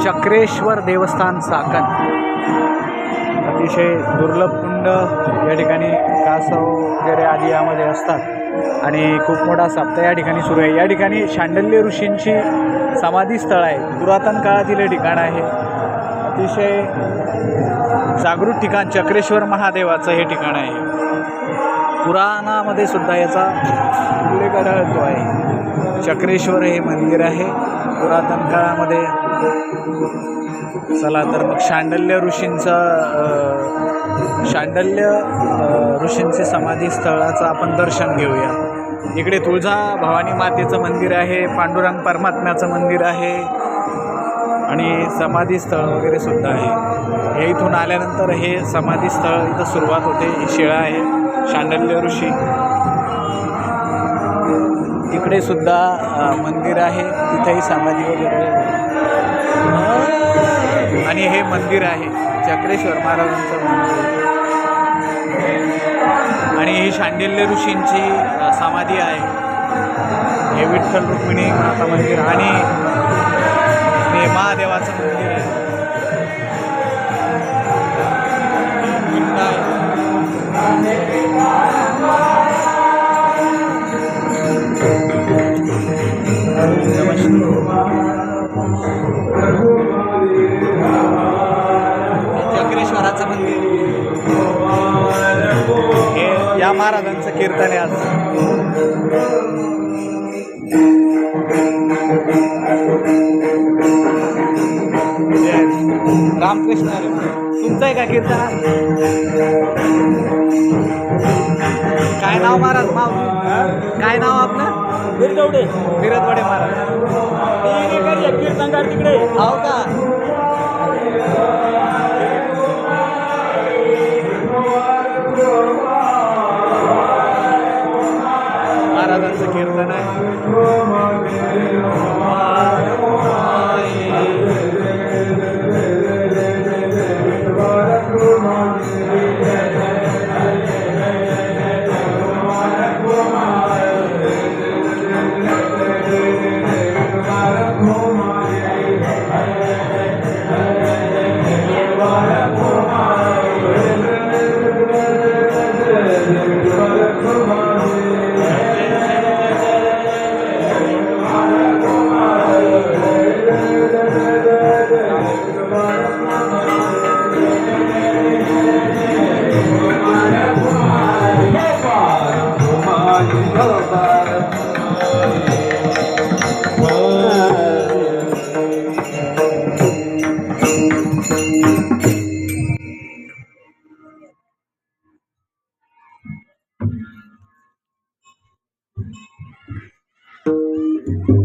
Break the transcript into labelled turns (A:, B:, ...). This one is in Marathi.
A: चक्रेश्वर देवस्थान चाकण अतिशय दुर्लभ कुंड या ठिकाणी कासव वगैरे आदी यामध्ये असतात. आणि खूप मोठा साप्ताह या ठिकाणी सुरू आहे. या ठिकाणी शांडल्य ऋषींची समाधी स्थळ आहे. पुरातन काळातील हे ठिकाण आहे. अतिशय जागृत ठिकाण चक्रेश्वर महादेवाचं हे ठिकाण आहे. पुराणामध्ये सुद्धा याचा उल्लेख आढळतो आहे. चक्रेश्वर हे मंदिर आहे. पुरातन काळामध्ये चला तर मग शांडल्य ऋषींचं शांडल्य ऋषींचे समाधी स्थळाचं आपण दर्शन घेऊया. इकडे तुळजा भवानी मातेचं मंदिर आहे पांडुरंग परमात्म्याचं मंदिर आहे आणि समाधी स्थळ वगैरे सुद्धा आहे. हे इथून आल्यानंतर हे समाधी स्थळ इथं सुरुवात होते ही शिळा आहे शांडल्य ऋषी. तिकडे सुद्धा मंदिर आहे तिथेही समाधी वगैरे आणि हे मंदिर आहे चक्रेश्वर महाराजांचं मंदिर. आणि ही शांडिल्य ऋषींची समाधी आहे. हे विठ्ठल रुक्मिणी माता मंदिर आणि हे महादेवाचं मंदिर आहे. नमस्कार. महाराजांचं कीर्तन आहे आज. रामकृष्ण. तुमचं आहे का कीर्तन? काय नाव महाराज? नाव काय नाव आपलं?
B: बिरदवडे
A: बिरदवडे महाराज.
B: महाराजांचं कीर्तन
A: आहे. Thank you.